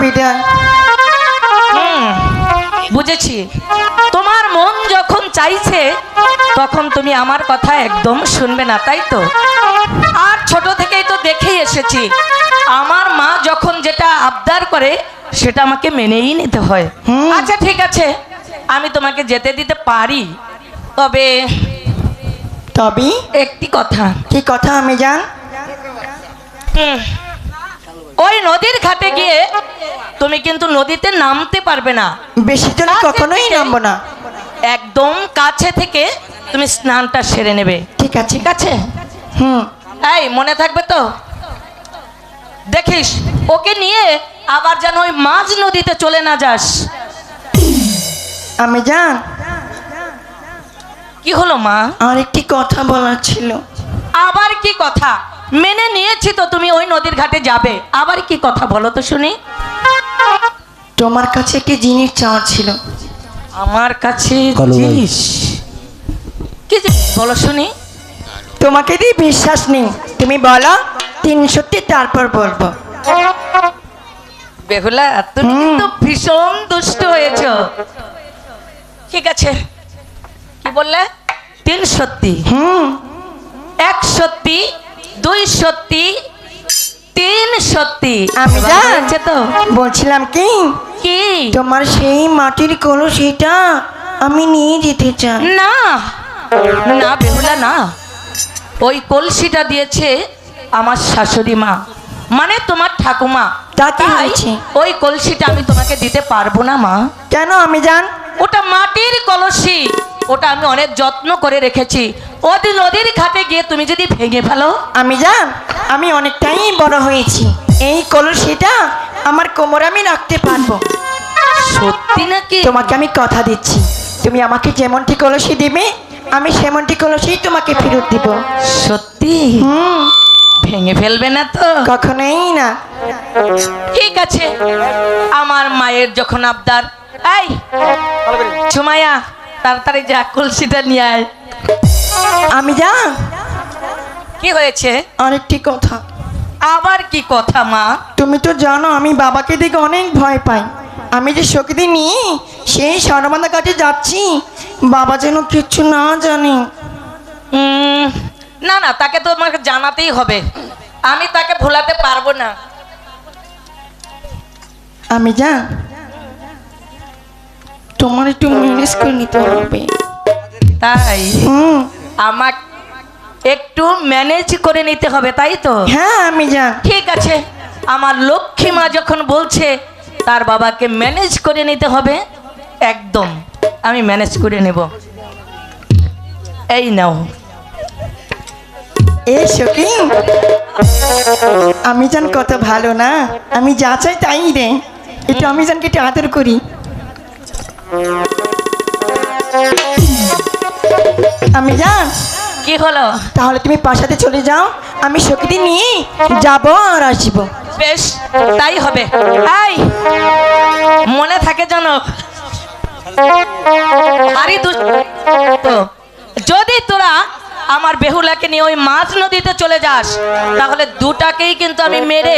বিদায় বুঝেছি। তোমার মন যখন চাইছে তখন তুমি আমার কথা একদম শুনবে না তাই তো? আর ছোট থেকেই তো দেখেই এসেছি। আমার মা যখন যেটা আবদার করে সেটা আমাকে মেনেই নিতে হয়। আচ্ছা ঠিক আছে। আমি তোমাকে যেতে দিতে পারি। তবে তবে? একটি কথা। কি কথা আমি জান হুম, ওই নদীর ঘাটে গিয়ে তুমি কিন্তু নদীতে নামতে পারবে না। বেশি জনে কখনোই নামবো না। একদম কাছে থেকে তুমি স্নানটা সেরে নেবে। ঠিক আছে। ঠিক আছে? হুম। এই মনে থাকবে তো? দেখিস ওকে নিয়ে আবার যেন ওই মাঝ নদীতে চলে না যাস। আমি জান কি হলো মা? আর একটি কথা বলার ছিল। আবার কি কথা? মেনে নিয়েছি তো তুমি ওই নদীর ঘাটে যাবে। আবার কি কথা বলো তো শুনি? তোমার কাছে একটি জিনিস চাওয়ার ছিল? আমার কাছে জিনিস। কি জিনিস? বলো শুনি। তোমাকে দিয়ে বিশ্বাস নেই। তুমি বলো তিন সত্যি তারপর বলব। বেহুলা তুমি। কিন্তু ভীষণ দুষ্ট হয়েছ। ঠিক আছে। কি বললে? তিন সত্যি হুম। এক সত্যি দুই সত্যি তিন সত্যি। আমি এবার জান হয়েছে তো? বলছিলাম কি? কি? তোমার সেই মাটির কলসিটা আমি নিয়ে যেতে চাই। না না বেহুলা না। ওই কলসিটা দিয়েছে আমার শাশুড়ি মা। মানে তোমার ঠাকুমা। তাই? ওই কলসিটা আমি তোমাকে দিতে পারব না মা। কেন আমি জান? ওটা মাটির কলসি। ওটা আমি অনেক যত্ন করে রেখেছি। ওদি নদীর ঘাটে গিয়ে তুমি যদি ভেঙে ফেলো? আমি জান আমি অনেকটাই বড় হয়েছি। এই কলসিটা আমার কোমরে আমি রাখতে পারব। সত্যি নাকি? তোমাকে আমি কথা দিচ্ছি। তুমি আমাকে যেমনটি কলসি দিবে আমি সেমনটি কলসি তোমাকে ফেরত দিব। সত্যি? হুম। ভেঙে ফেলবে না তো? কখনোই না। ঠিক আছে। আমার মায়ের যখন আবদার এই সুমাইয়া তাড়াতাড়ি যা কলসিটা নিয়ে আয়। আমি জান কি হয়েছে? আরেকটি কথা। আবার কি কথা মা? তুমি তো জানো আমি বাবাকে দেখে অনেক ভয় পাই। আমি যে শক্তি নিয়ে সেই সরবান্ধা কাছে যাচ্ছি বাবা যেন কিচ্ছু না জানে। উম, না না তাকে তো আমাকে জানাতেই হবে। আমি তাকে ভোলাতে পারব না। আমি জান তোমার একটু ম্যানেজ করে নিতে হবে। তাই? হুম। আমার একটু ম্যানেজ করে নিতে হবে তাই তো? হ্যাঁ আমি যান ঠিক আছে। আমার লক্ষ্মী মা যখন বলছে তার বাবাকে ম্যানেজ করে নিতে হবে একদম। আমি ম্যানেজ করে নেব। এই নাও। এই সখী আমি জান কত ভালো না। আমি যা চাই তাই রে একটু আমি জানকে একটু আদর করি। আমি জান কি হলো? তাহলে তুমি পাশাতে চলে যাও আমি সখীদি নিয়ে যাব আর আসব। বেশ তাই হবে। আই মনে থাকে জানো আরে তো যদি তোরা আমার বেহুলাকে নিয়ে ওই মাছ নদীতে চলে যাস তাহলে দুটাকেই কিন্তু আমি মেরে